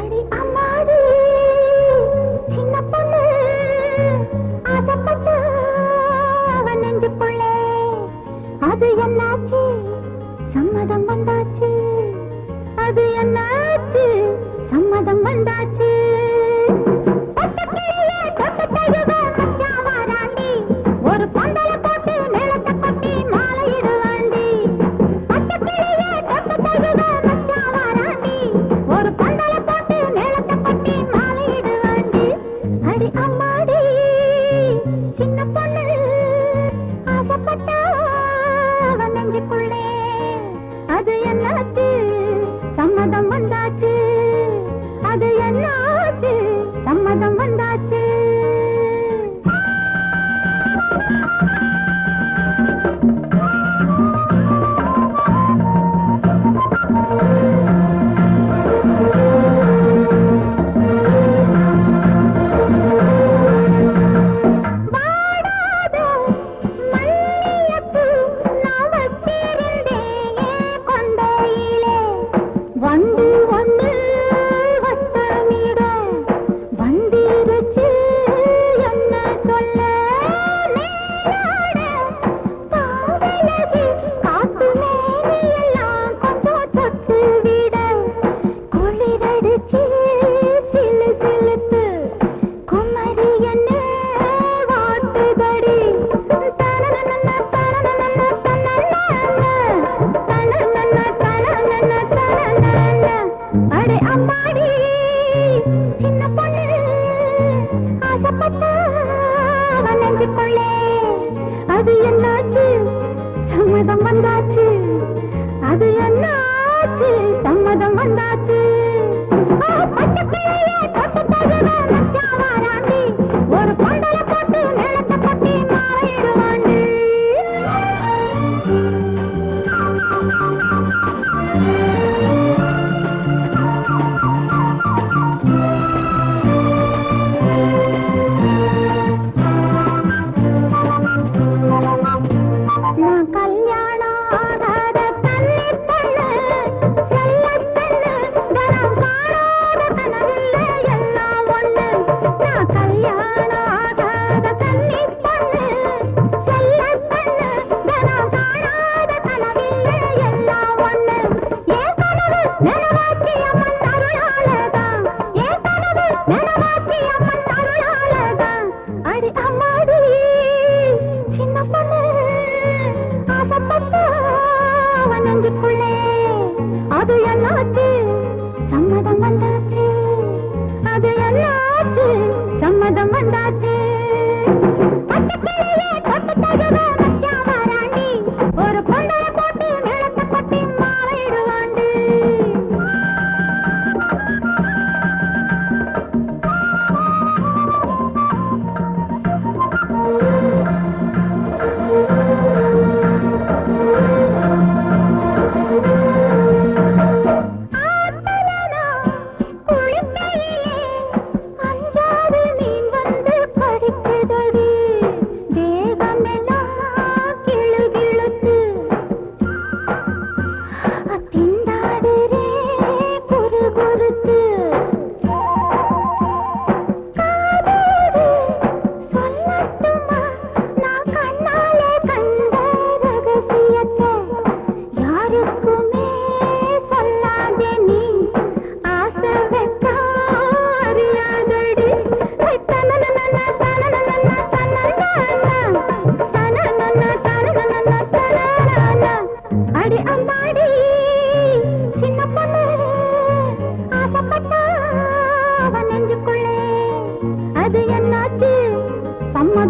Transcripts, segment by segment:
அடி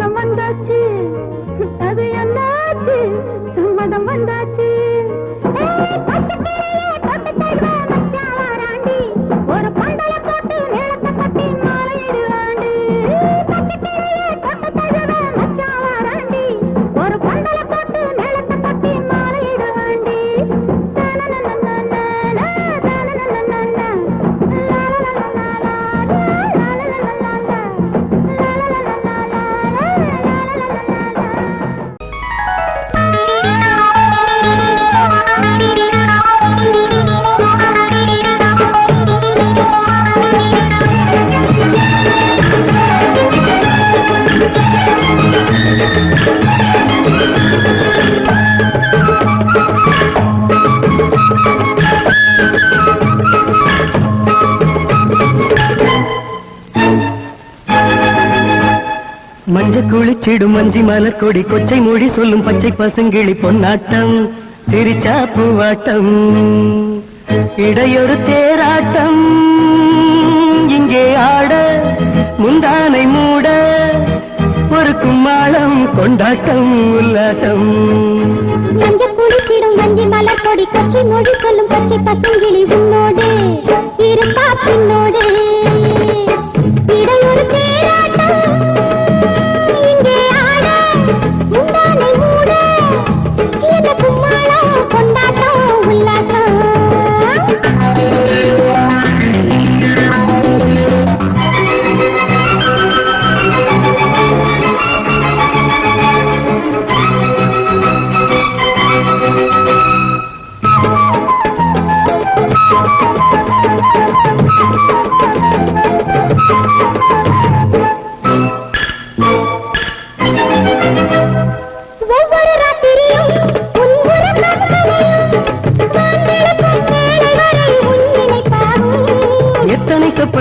மாதம் வந்தாச்சு. அது என்னாச்சு? சிடும் மஞ்சி மலர் கொடி கொச்சை மொழி சொல்லும் பச்சை பசுங்கிளி பொன்னாட்டம் சிரிச்சா பூவாட்டம். இடையொரு தேராட்டம் இங்கே ஆட முந்தானை மூட ஒரு கும்மாளம் கொண்டாட்டம் உல்லாசம். மஞ்ச குளிச்சிடும் வஞ்சி மலர் கொடி கொச்சை மொழி சொல்லும் பச்சை பசுங்கிளி உன்னோடு இருப்பா பின்னோடு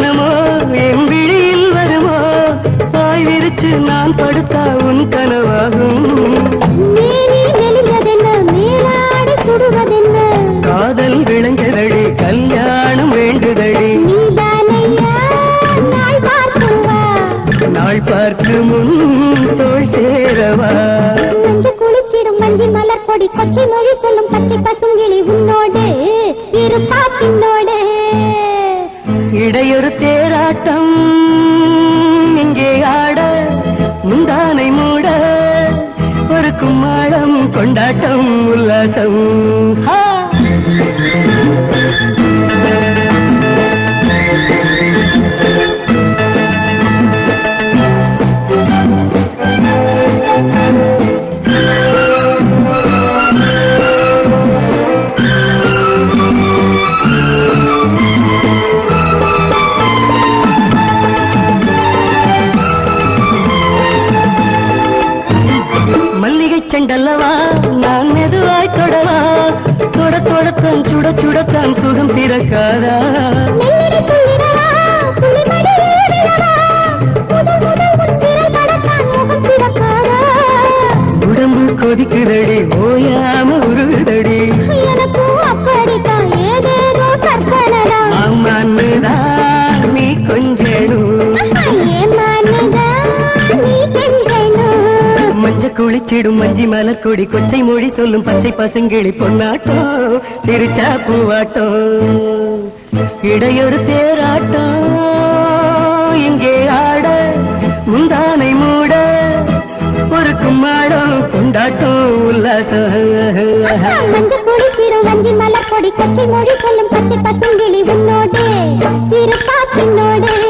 சொப்பனமோ என் விழியில் வருமோ? பாய் விரிச்சு நான் படுத்தா உன் கனவாகும். காதல் விளைஞ்சதடி கல்யாணம் வேண்டுதடி. நாள் பார்க்கு முன் தோள் சேரவா? குளிச்சிடும் மஞ்சி மலர் கொடி கொச்சை மொழி சொல்லும் பச்சை பசுங்கிளி உன்னோடு. இடையொரு தேராட்டம். இங்கே ஆட முந்தானை மூட. ஒரு கும்மாளம் கொண்டாட்டம் உல்லாசம். செண்டல்லவா நான் மெதுவாய் தொடவா? தொட தொடத்தான் சுட சுடத்தான் சுகம் பிறக்காதா? உடம்பு கொதிக்குதடி ஓயாம உருகுதடி. அம்மா அன்புதான் மஞ்ச மஞ்சி மலர் கொடி கொச்சை மொழி சொல்லும் பச்சை பசுங்கிளி பொன்னாட்டம் சிரிச்சா பூவாட்டம் இடையொரு தேராட்டம் இங்கே ஆட முந்தானை மூட ஒரு கும்மாடம் கொண்டாட்டம் உல்லாசம் மஞ்சி மலர் கொடி கொச்சை மொழி சொல்லும் பச்சை பசுங்கிளி உன்னோடு இருப்பா பின்னோடு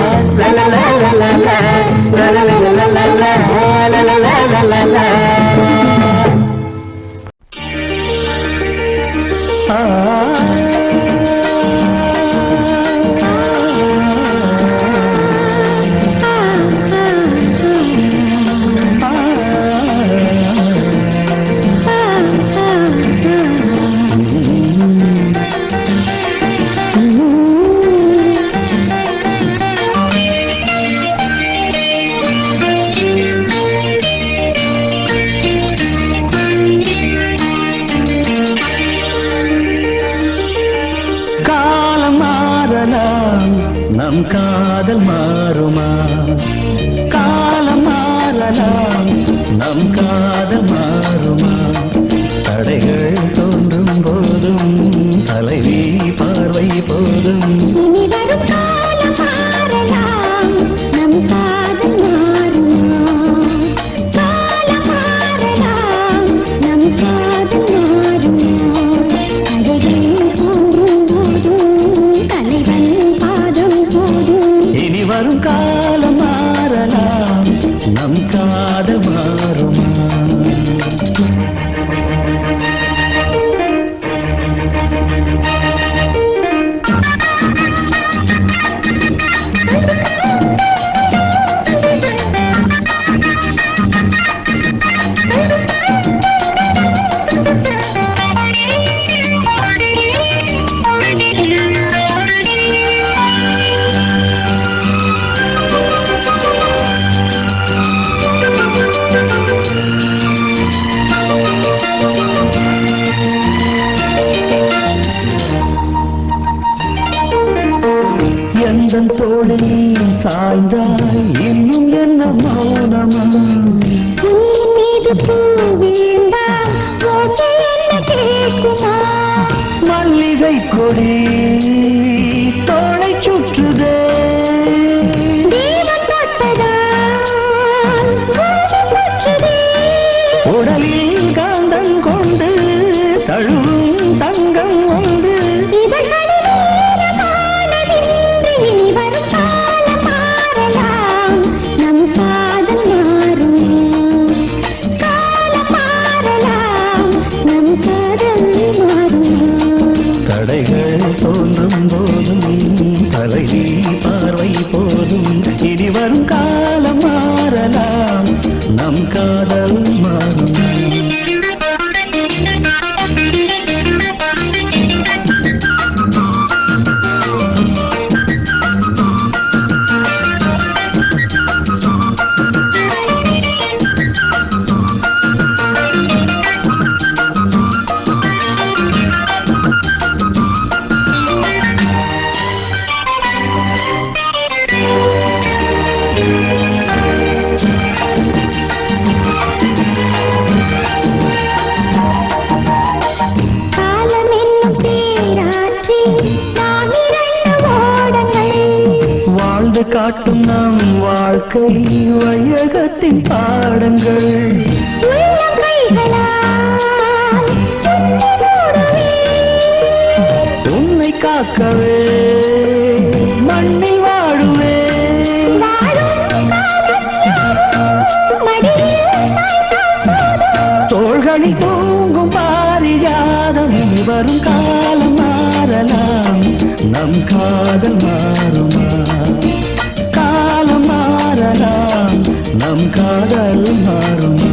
தலைவி பார்வை போதும். வந்தாய் இன்னும் என்ன மௌனமா? மீது மல்லிகை கொடி. வாழ்க்கை வையகத்தின் பாடங்கள். உன்னை காக்கவே மண்ணில் வாழுவே. தோள்களில் தூங்கும் பாரியாதம் வரும் காலம் மாறலாம். நம் காதல் மாறும். நம் காதல் மாறும்.